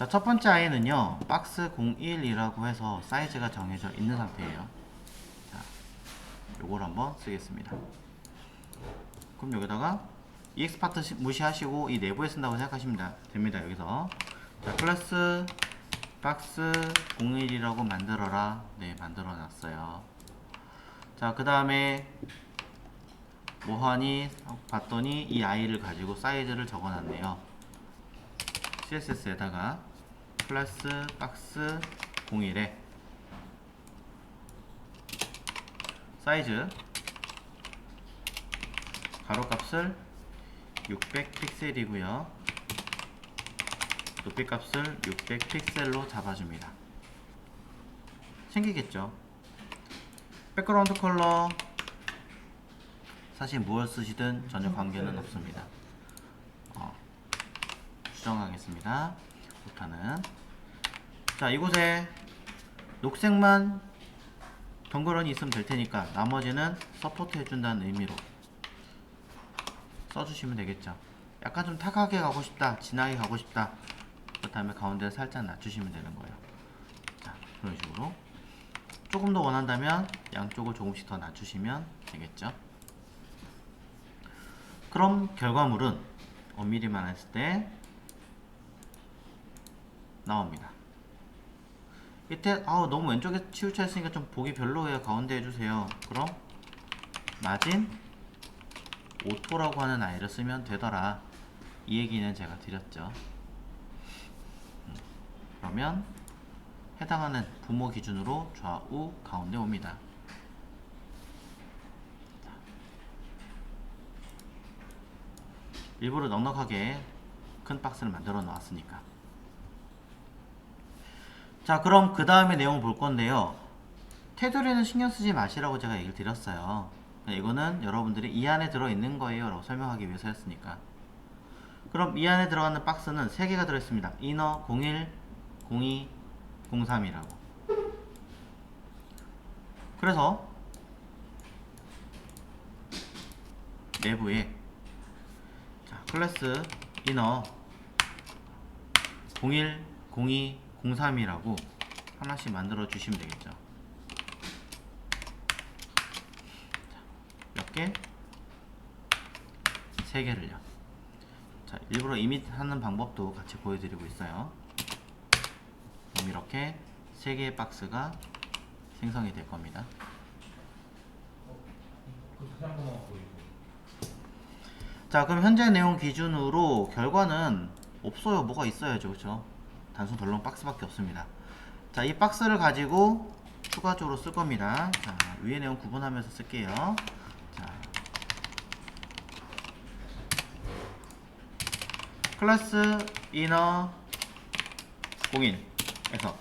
자, 첫 번째 아이는요, 박스 01이라고 해서 사이즈가 정해져 있는 상태예요. 자, 요걸 한번 쓰겠습니다. 그럼 여기다가 EX 파트 시- 무시하시고 이 내부에 쓴다고 생각하시면 다- 됩니다. 여기서. 자, 클래스 박스 01이라고 만들어라. 네, 만들어 놨어요. 자, 그 다음에 뭐하니 봤더니 이 아이를 가지고 사이즈를 적어 놨네요. CSS에다가 클래스 박스 01에 사이즈 가로값을 600 픽셀이고요. 높이값을 600 픽셀로 잡아줍니다. 생기겠죠? 백그라운드 컬러 사실 무엇 쓰시든 전혀 관계는 없습니다. 어, 수정하겠습니다. 못하는 자 이곳에 녹색만 덩그러니 있으면 될 테니까 나머지는 서포트 해준다는 의미로 써주시면 되겠죠. 약간 좀 탁하게 가고 싶다, 진하게 가고 싶다. 그렇다면 가운데 살짝 낮추시면 되는 거예요. 자 그런 식으로 조금 더 원한다면 양쪽을 조금씩 더 낮추시면 되겠죠. 그럼 결과물은 엄밀히만 했을 때 나옵니다. 밑에 아우 너무 왼쪽에 치우쳐 있으니까 좀 보기 별로예요. 가운데 해주세요. 그럼 마진 오토라고 하는 아이를 쓰면 되더라. 이 얘기는 제가 드렸죠. 음, 그러면 해당하는 부모 기준으로 좌우 가운데 옵니다. 일부러 넉넉하게 큰 박스를 만들어 놨으니까. 자, 그럼 그 다음에 내용을 볼 건데요. 테두리는 신경 쓰지 마시라고 제가 얘기를 드렸어요. 이거는 여러분들이 이 안에 들어있는 거예요. 라고 설명하기 위해서였으니까. 그럼 이 안에 들어가는 박스는 3개가 들어있습니다. 이너 01, 02, 03이라고. 그래서 내부에 자, 클래스 이너 01, 02, 03이라고 하나씩 만들어 주시면 되겠죠. 몇 개? 세 개를요. 자, 일부러 이밋 하는 방법도 같이 보여드리고 있어요. 그럼 이렇게 세 개의 박스가 생성이 될 겁니다. 자, 그럼 현재 내용 기준으로 결과는 없어요. 뭐가 있어야죠. 그렇죠? 단순 덜렁 박스밖에 없습니다. 자, 이 박스를 가지고 추가적으로 쓸 겁니다. 자, 위에 내용 구분하면서 쓸게요. 자, 클래스 이너 01에서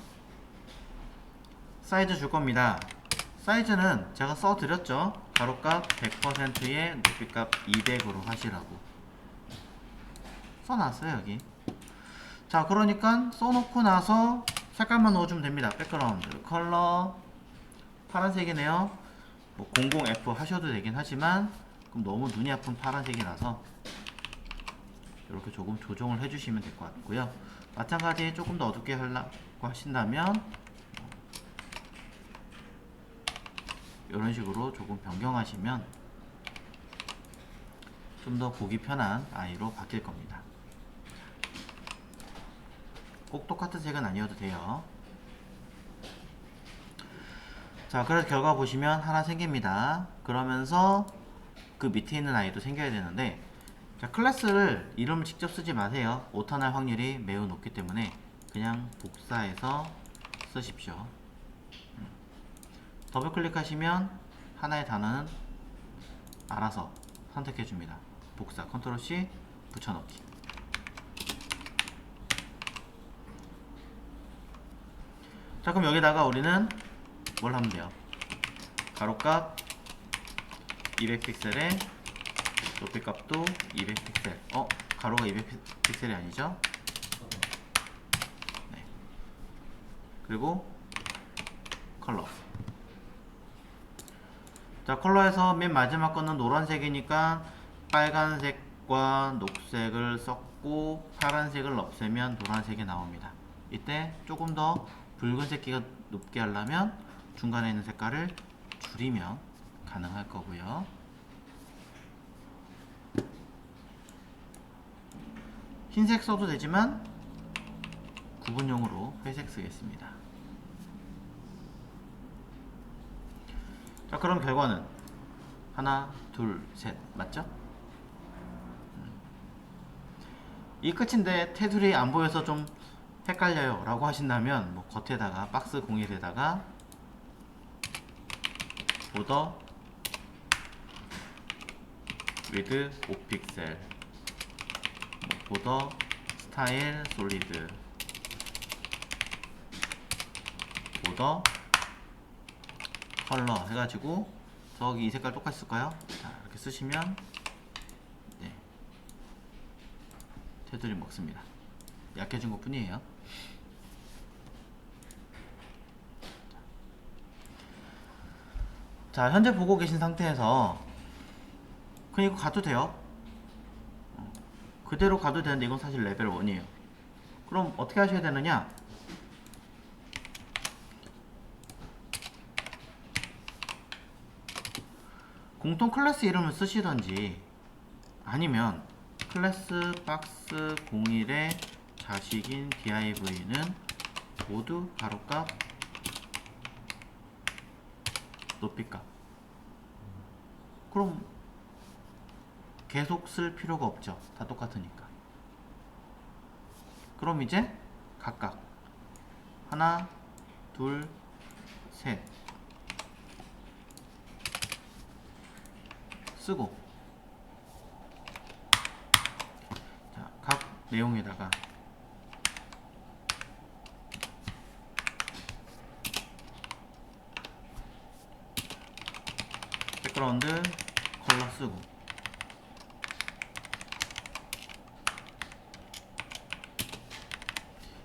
사이즈 줄 겁니다. 사이즈는 제가 써드렸죠. 가로값 100%에 높이값 200으로 하시라고. 써놨어요, 여기. 자, 그러니까 써놓고 나서 색깔만 넣어주면 됩니다. 백그라운드. 컬러. 파란색이네요. 뭐 00F 하셔도 되긴 하지만, 그럼 너무 눈이 아픈 파란색이라서, 이렇게 조금 조정을 해주시면 될 것 같고요. 마찬가지 조금 더 어둡게 하려고 하신다면, 이런 식으로 조금 변경하시면 좀 더 보기 편한 아이로 바뀔 겁니다. 꼭 똑같은 색은 아니어도 돼요. 자, 그래서 결과 보시면 하나 생깁니다. 그러면서 그 밑에 있는 아이도 생겨야 되는데, 자, 클래스를 이름을 직접 쓰지 마세요. 오타날 확률이 매우 높기 때문에 그냥 복사해서 쓰십시오. 더블 클릭하시면 하나의 단어는 알아서 선택해 줍니다. 복사 컨트롤 C 붙여넣기. 자 그럼 여기다가 우리는 뭘 하면 돼요? 가로값 200픽셀에 높이값도 200픽셀. 어? 가로가 200픽셀이 아니죠? 네. 그리고 컬러. 자 컬러에서 맨 마지막 거는 노란색이니까 빨간색과 녹색을 썼고 파란색을 없애면 노란색이 나옵니다. 이때 조금 더 붉은색 기가 높게 하려면 중간에 있는 색깔을 줄이면 가능할 거고요. 흰색 써도 되지만 구분용으로 회색 쓰겠습니다. 자, 그럼 결과는 하나, 둘, 셋 맞죠? 음. 이 끝인데 테두리 안 보여서 좀 헷갈려요. 라고 하신다면 뭐 겉에다가 박스 01에다가 보더 위드 5픽셀 뭐 보더 스타일 솔리드 보더 컬러 해가지고 저기 이 색깔 똑같이 쓸까요? 자 이렇게 쓰시면 네. 테두리 먹습니다. 약해진 것 뿐이에요 자 현재 보고 계신 상태에서 그냥 이거 가도 돼요? 어, 그대로 가도 되는데 이건 사실 레벨 1이에요. 그럼 어떻게 하셔야 되느냐? 공통 클래스 이름을 쓰시던지 아니면 클래스 박스 01의 자식인 div는 모두 가로값 높이값 그럼 계속 쓸 필요가 없죠. 다 똑같으니까. 그럼 이제 각각. 하나 둘셋. 쓰고. 자, 각 내용에다가 백그라운드 컬러 쓰고.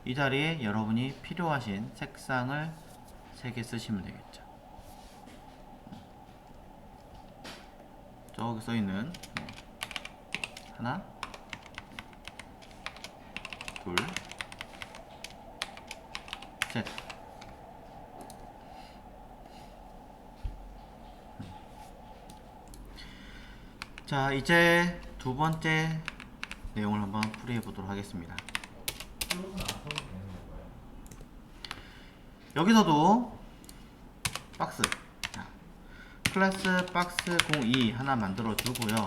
이 자리에 여러분이 필요하신 색상을 3개 쓰시면 되겠죠. 저기 써있는 뭐 하나 둘셋 자 이제 두 번째 내용을 한번 풀이해 보도록 하겠습니다. 여기서도 박스. 자, 클래스 박스 02 하나 만들어 주고요.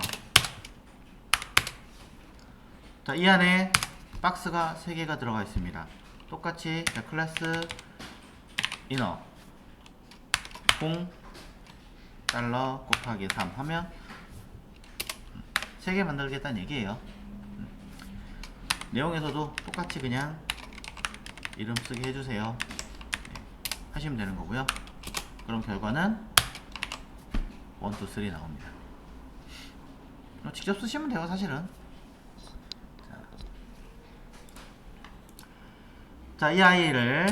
자, 이 안에 박스가 3개가 들어가 있습니다. 똑같이 자, 클래스 이너 0 달러 곱하기 3 하면 3개 만들겠다는 얘기예요 음. 내용에서도 똑같이 그냥 이름 쓰기 해주세요 네, 하시면 되는 거고요 그럼 결과는 1, 2, 3 나옵니다 어, 직접 쓰시면 돼요 사실은 자, 이 아이를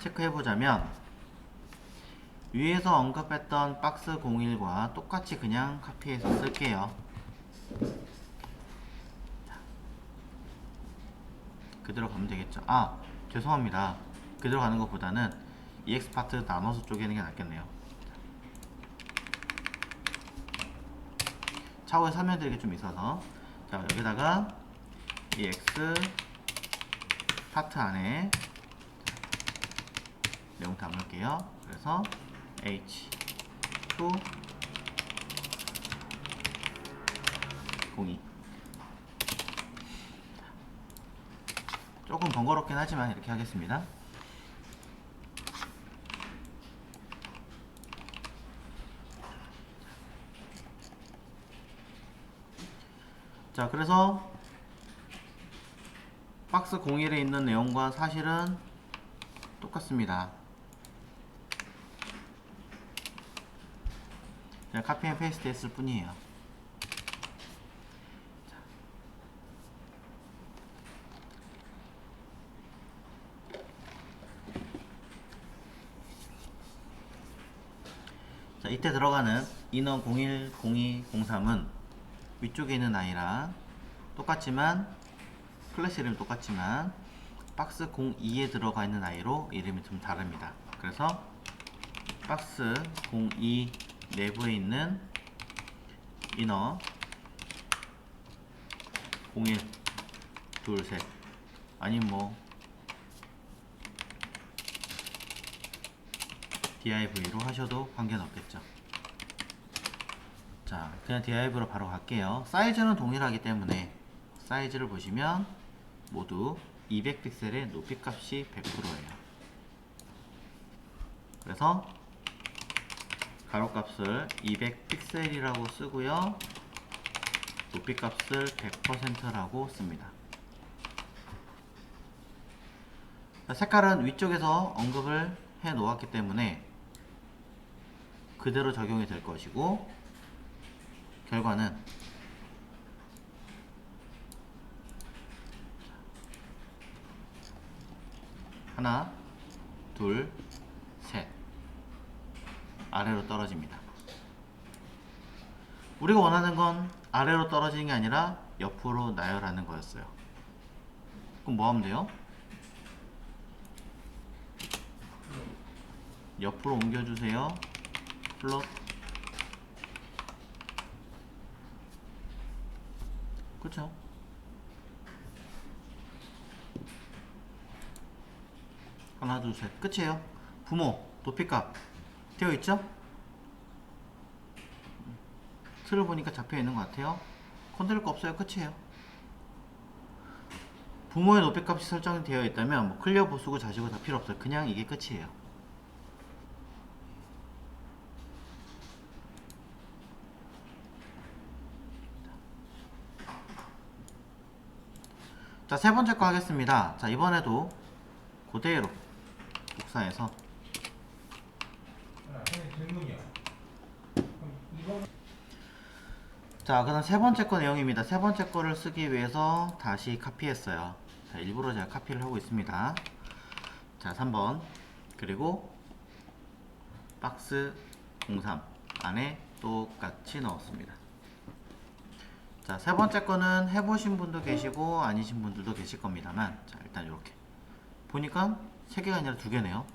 체크해 보자면 위에서 언급했던 박스 01과 똑같이 그냥 카피해서 쓸게요. 자, 그대로 가면 되겠죠. 아, 죄송합니다. 그대로 가는 것보다는 EX 파트 나눠서 쪼개는 게 낫겠네요. 차후에 설명드릴 게 좀 있어서 자, 여기다가 EX 파트 안에 내용 담을게요. 그래서 H2 02 조금 번거롭긴 하지만 이렇게 하겠습니다. 자, 그래서 박스 01에 있는 내용과 사실은 똑같습니다. 그냥 카피 앤 페이스트 했을 뿐이에요. 자. 자, 이때 들어가는 인원 01, 02, 03은 위쪽에 있는 아이랑 똑같지만 클래스 이름 똑같지만 박스 02에 들어가 있는 아이로 이름이 좀 다릅니다. 그래서 박스 02 내부에 있는 이너 01 둘, 셋 아니면 뭐 DIV로 하셔도 관계는 없겠죠. 자, 그냥 DIV로 바로 갈게요. 사이즈는 동일하기 때문에 사이즈를 보시면 모두 200 픽셀의 높이 값이 100%예요. 그래서 가로 값을 200 픽셀이라고 쓰고요. 높이 값을 100%라고 씁니다. 자, 색깔은 위쪽에서 언급을 해 놓았기 때문에 그대로 적용이 될 것이고 결과는 하나, 둘, 셋 아래로 떨어집니다. 우리가 원하는 건 아래로 떨어지는 게 아니라 옆으로 나열하는 거였어요. 그럼 뭐 하면 돼요? 옆으로 옮겨주세요. 플롯. 그쵸? 하나, 둘, 셋. 끝이에요. 부모, 높이값. 되어 있죠? 틀을 보니까 잡혀 있는 것 같아요. 건드릴 거 없어요. 끝이에요. 부모의 높이값이 설정되어 있다면 뭐 클리어 보수고 자시고 다 필요 없어요. 그냥 이게 끝이에요. 자, 세 번째 거 하겠습니다. 자, 이번에도 그대로 복사해서 자, 그다음 세 번째 거 내용입니다. 세 번째 거를 쓰기 위해서 다시 카피했어요. 자, 일부러 제가 카피를 하고 있습니다. 자, 3번. 그리고 박스 03 안에 똑같이 넣었습니다. 자, 세 번째 거는 해보신 분도 계시고 아니신 분들도 계실 겁니다만, 자, 일단 이렇게 보니까 세 개가 아니라 두 개네요.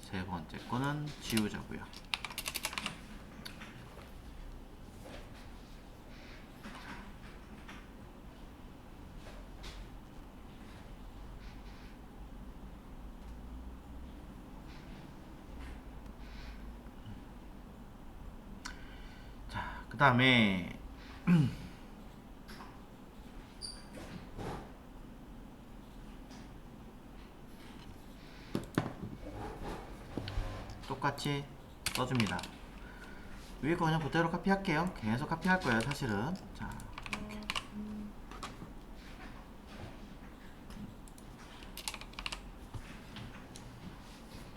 세 번째 거는 지우자고요. 자, 그 다음에 똑같이 써줍니다. 위에 거 그냥 그대로 카피할게요. 계속 카피할 거예요, 사실은. 자, 이렇게.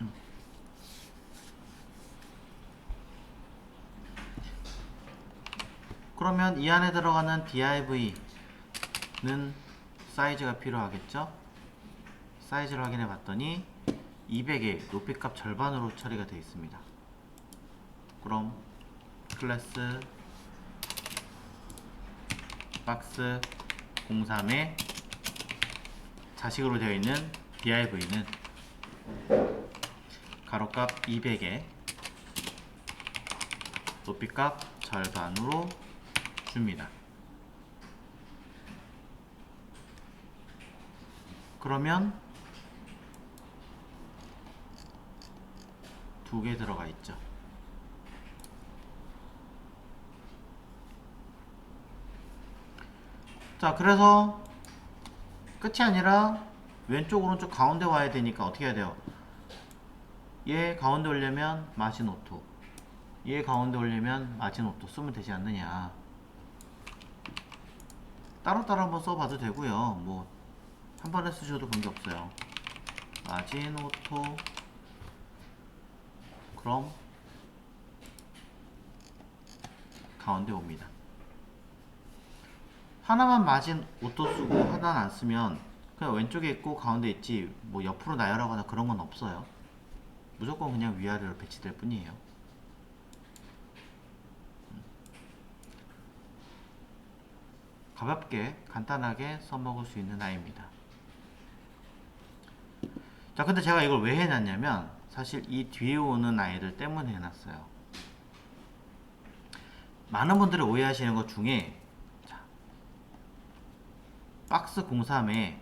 음. 그러면 이 안에 들어가는 div는 사이즈가 필요하겠죠? 사이즈를 확인해 봤더니 200의 높이값 절반으로 처리가 되어 있습니다. 그럼 클래스 박스 03에 자식으로 되어 있는 div는 가로값 200에 높이값 절반으로 줍니다. 그러면 두 개 들어가 있죠. 자, 그래서 끝이 아니라 왼쪽 오른쪽 가운데 와야 되니까 어떻게 해야 돼요? 얘 가운데 오려면 마진 오토 얘 가운데 오려면 마진 오토 쓰면 되지 않느냐 따로따로 한번 써봐도 되고요 뭐 한 번에 쓰셔도 관계없어요 마진 오토 그럼 가운데 옵니다. 하나만 마진 오토 쓰고 하나는 안 쓰면 그냥 왼쪽에 있고 가운데 있지 뭐 옆으로 나열하거나 그런 건 없어요. 무조건 그냥 위아래로 배치될 뿐이에요. 음. 가볍게 간단하게 써먹을 수 있는 아이입니다. 자, 근데 제가 이걸 왜 해놨냐면 사실 이 뒤에 오는 아이들 때문에 해놨어요. 많은 분들이 오해하시는 것 중에 자, 박스 03에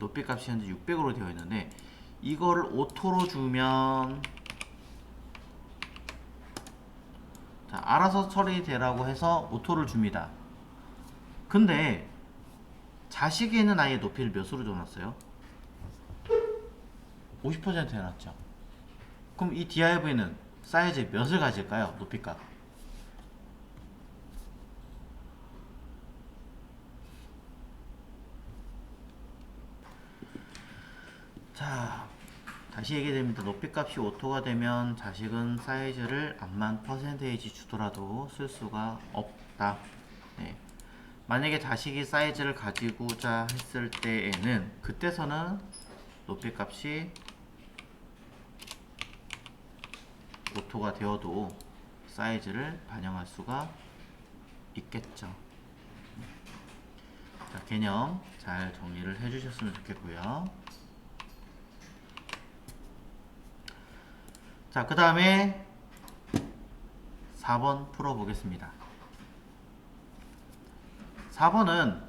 높이 값이 현재 600으로 되어 있는데 이거를 오토로 주면 자, 알아서 처리되라고 해서 오토를 줍니다. 근데 자식이 있는 아이의 높이를 몇으로 줘놨어요? 50% 해놨죠. 그럼 이 DIV는 사이즈 몇을 가질까요? 높이값. 자, 다시 얘기됩니다. 높이값이 오토가 되면 자식은 사이즈를 암만 퍼센테이지 주더라도 쓸 수가 없다. 네. 만약에 자식이 사이즈를 가지고자 했을 때에는 그때서는 높이값이 오토가 되어도 사이즈를 반영할 수가 있겠죠. 자, 개념 잘 정리를 해주셨으면 좋겠고요. 자, 그 다음에 4번 풀어보겠습니다. 4번은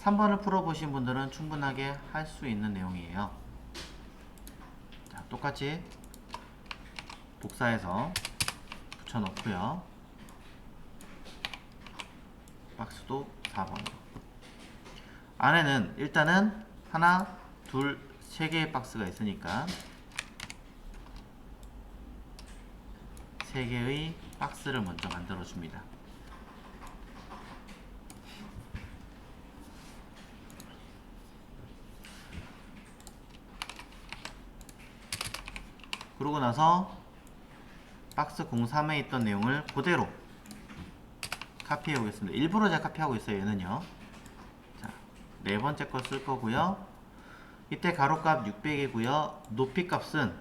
3번을 풀어보신 분들은 충분하게 할 수 있는 내용이에요. 자, 똑같이 복사해서 붙여놓고요. 박스도 4번. 안에는 일단은 하나, 둘, 세 개의 박스가 있으니까 세 개의 박스를 먼저 만들어 줍니다. 그러고 나서 박스 03에 있던 내용을 그대로 카피해 오겠습니다. 일부러 제가 카피하고 있어요. 얘는요. 자, 네 번째 거 쓸 거고요. 이때 가로값 600이고요. 높이 값은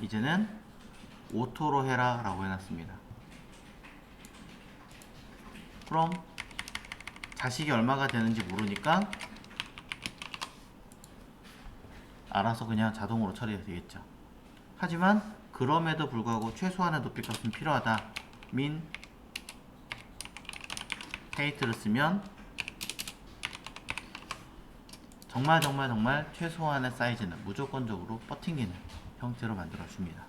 이제는 오토로 해라 라고 해놨습니다. 그럼 자식이 얼마가 되는지 모르니까 알아서 그냥 자동으로 처리가 되겠죠. 하지만 그럼에도 불구하고 최소한의 높이 값은 필요하다. 민 헤이트를 쓰면 정말 정말 정말 최소한의 사이즈는 무조건적으로 버팅기는 형태로 만들어 줍니다.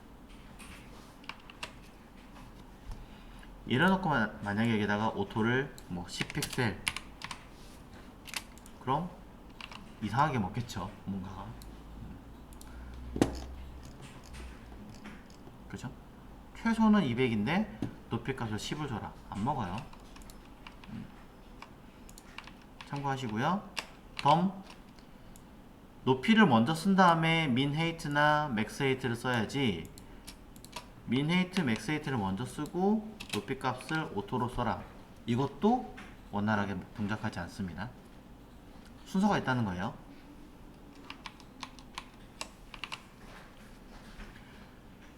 이래놓고 마- 만약에 여기다가 오토를 뭐 10픽셀 그럼 이상하게 먹겠죠 뭔가가 그죠? 최소는 200인데 높이값을 10을 줘라 안 먹어요 음. 참고하시고요 덤 높이를 먼저 쓴 다음에 민 헤이트나 맥스 헤이트를 써야지 민 헤이트, 맥스 헤이트를 먼저 쓰고 높이 값을 오토로 써라. 이것도 원활하게 동작하지 않습니다. 순서가 있다는 거예요.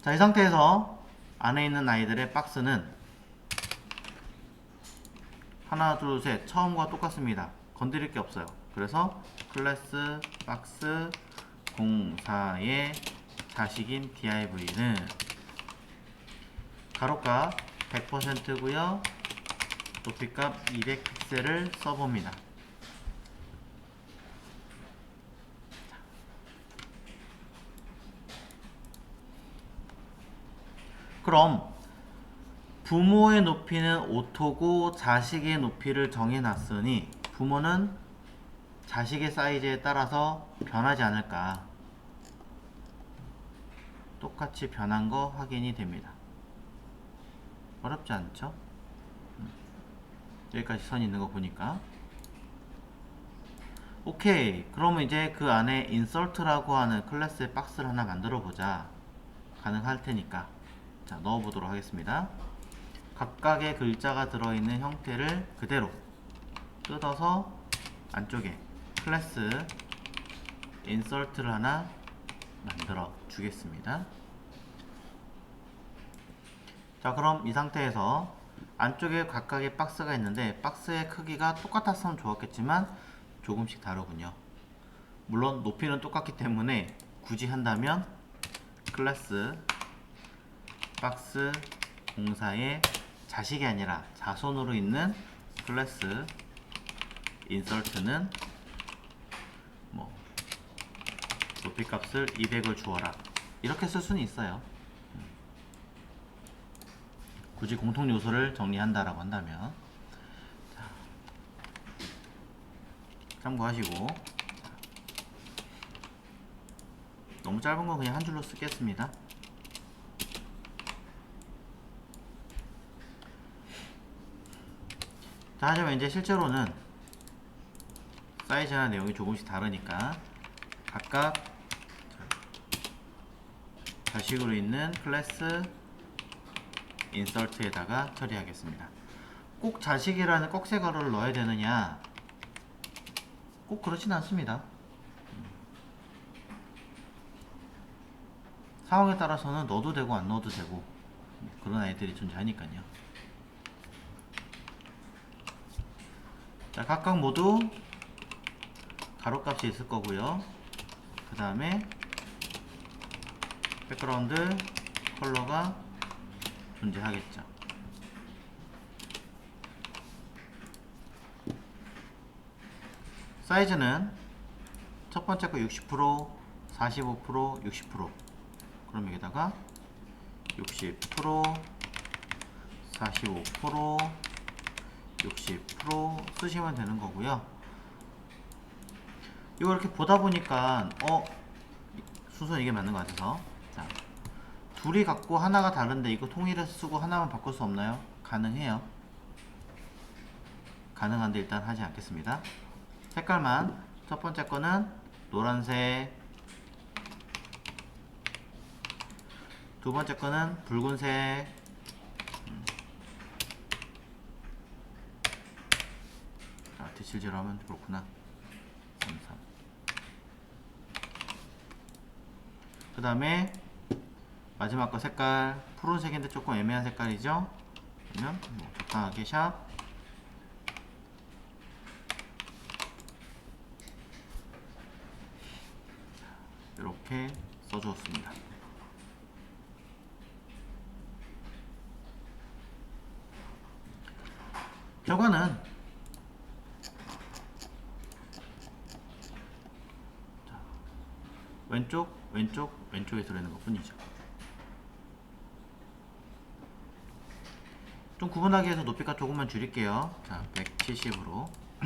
자, 이 상태에서 안에 있는 아이들의 박스는 하나, 둘, 셋 처음과 똑같습니다. 건드릴 게 없어요. 그래서 클래스 박스 04의 자식인 div는 가로값 100%고요. 높이값 200픽셀을 써봅니다. 그럼 부모의 높이는 오토고 자식의 높이를 정해놨으니 부모는 자식의 사이즈에 따라서 변하지 않을까 똑같이 변한 거 확인이 됩니다. 어렵지 않죠? 음. 여기까지 선 있는 거 보니까 오케이 그러면 이제 그 안에 인설트라고 하는 클래스의 박스를 하나 만들어 보자 가능할 테니까 자 넣어 보도록 하겠습니다. 각각의 글자가 들어있는 형태를 그대로 뜯어서 안쪽에 클래스 인설트를 하나 만들어 주겠습니다. 자 그럼 이 상태에서 안쪽에 각각의 박스가 있는데 박스의 크기가 똑같았으면 좋았겠지만 조금씩 다르군요. 물론 높이는 똑같기 때문에 굳이 한다면 클래스 박스 공사의 자식이 아니라 자손으로 있는 클래스 인설트는 뭐 높이 값을 200을 주어라. 이렇게 쓸 수는 있어요. 음. 굳이 공통 요소를 정리한다라고 한다면. 자, 참고하시고. 너무 짧은 건 그냥 한 줄로 쓰겠습니다 자 하지만 이제 실제로는 사이즈나 내용이 조금씩 다르니까 각각 자식으로 있는 클래스 인설트에다가 처리하겠습니다. 꼭 자식이라는 꼭세 가로를 넣어야 되느냐? 꼭 그렇진 않습니다. 상황에 따라서는 넣어도 되고 안 넣어도 되고 그런 아이들이 존재하니까요. 자, 각각 모두 가로값이 있을 거고요. 그 다음에 백그라운드 컬러가 존재하겠죠. 사이즈는 첫 번째 거 60%, 45%, 60%. 그럼 여기다가 60%, 45%, 60% 쓰시면 되는 거고요. 이거 이렇게 보다 보니까 어 순서 이게 맞는 것 같아서 자 둘이 갖고 하나가 다른데 이거 통일해서 쓰고 하나만 바꿀 수 없나요? 가능해요. 가능한데 일단 하지 않겠습니다. 색깔만 첫 번째 거는 노란색 두 번째 거는 붉은색 음. 아, 뒤칠지로 하면 그렇구나. 3, 3. 그 다음에 마지막 거 색깔. 푸른색인데 조금 애매한 색깔이죠? 그러면 뭐 적당하게 샵. 이렇게 써주었습니다. 결과는 왼쪽, 왼쪽, 왼쪽에 들어있는 것 뿐이죠. 좀 구분하기 위해서 높이가 조금만 줄일게요. 자, 170으로.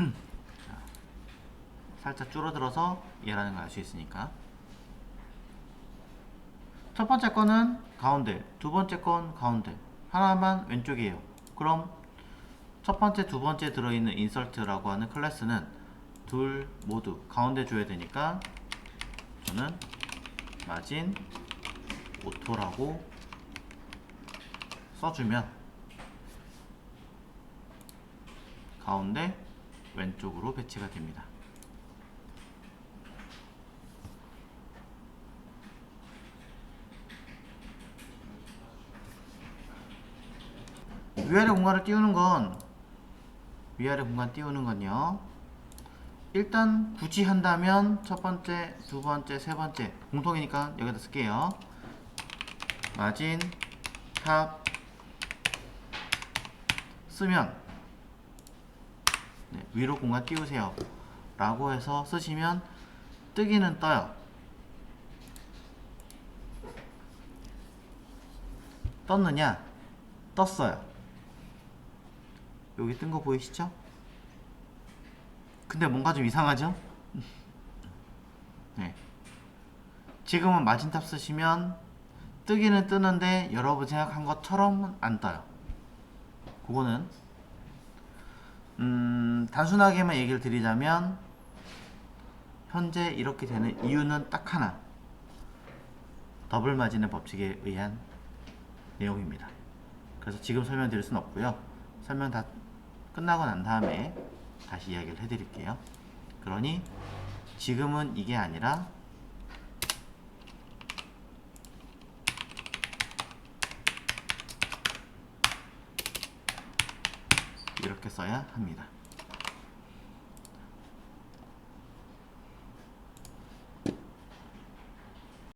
자, 살짝 줄어들어서 얘라는 걸 알 수 있으니까. 첫 번째 거는 가운데, 두 번째 건 가운데. 하나만 왼쪽이에요. 그럼 첫 번째, 두 번째 들어있는 인설트라고 하는 클래스는 둘 모두 가운데 줘야 되니까 저는 마진 오토라고 써주면 가운데 왼쪽으로 배치가 됩니다. 위아래 공간을 띄우는 건 위아래 공간 띄우는 건요. 일단 굳이 한다면 첫 번째, 두 번째, 세 번째 공통이니까 여기다 쓸게요. 마진 탑 쓰면 네, 위로 공간 띄우세요. 라고 해서 쓰시면 뜨기는 떠요. 떴느냐? 떴어요. 여기 뜬 거 보이시죠? 근데 뭔가 좀 이상하죠? 네. 지금은 마진탑 쓰시면 뜨기는 뜨는데 여러분 생각한 것처럼 안 떠요. 그거는 음, 단순하게만 얘기를 드리자면 현재 이렇게 되는 이유는 딱 하나. 더블 마진의 법칙에 의한 내용입니다. 그래서 지금 설명드릴 수는 없고요. 설명 다 끝나고 난 다음에 다시 이야기를 해드릴게요. 그러니 지금은 이게 아니라 이렇게 써야 합니다.